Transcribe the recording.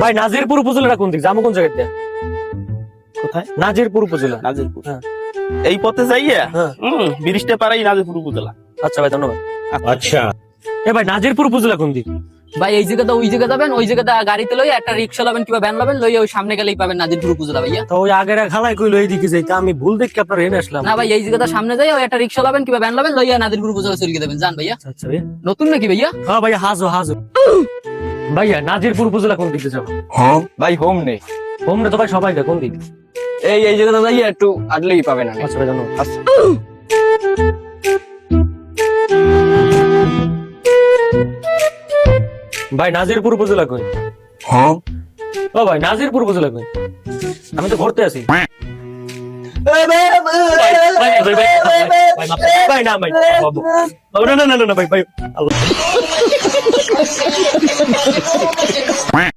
ভাই নাজিরপুর উপজেলাটা কোন দিক? জামু কোন জায়গা দিয়ে? কোথায়? নাজিরপুর উপজেলা। নাজিরপুর। হ্যাঁ। এই পথে যাইয়া? হ্যাঁ। হুম ব্রিজটা পারাই নাজিরপুর উপজেলা। আচ্ছা ভাই ধন্যবাদ। আচ্ছা। এ ভাই নাজিরপুর উপজেলা কোন দিক? ভাই এই জায়গা দা ওই জায়গা যাবেন ওই জায়গাটা গাড়িতে লই একটা রিকশা লাবেন কিবা ভ্যান লাবেন লই ওই সামনে গেলেই পাবেন নাজিরপুর উপজেলা ভাইয়া। তো ওই আগের খালাই কইলো এইদিকে যাইতে। আমি ভুল দেখি আপনার এনে আসলাম। না ভাই এই জায়গাটা সামনে যাই ওই একটা রিকশা লাবেন কিবা ভ্যান লাবেন লইয়া নাজিরপুর উপজেলা চলে গিয়ে দেবেন। জান ভাইয়া। আচ্ছা, আচ্ছা নতুন নাকি ভাইয়া? হ্যাঁ ভাইয়া হাজো হাজো। ভাইয়া নাজিরপুর উপজেলা কোন দিকে যাব ভাই হোম নেই হোমরে তো ভাই সবাই কোন দিক এই এই জায়গাটা যাইয়া একটু আটলেই পাবে না আচ্ছা ভাই ধন্যবাদ আচ্ছা ভাই নাজিরপুর উপজেলা কই ও ভাই নাজিরপুর উপজেলা কই আমি তো ঘুরতে আছি ভাই, না, ভাই, না, না, না, না, না, ভাই, ভাই, আল্লাহ।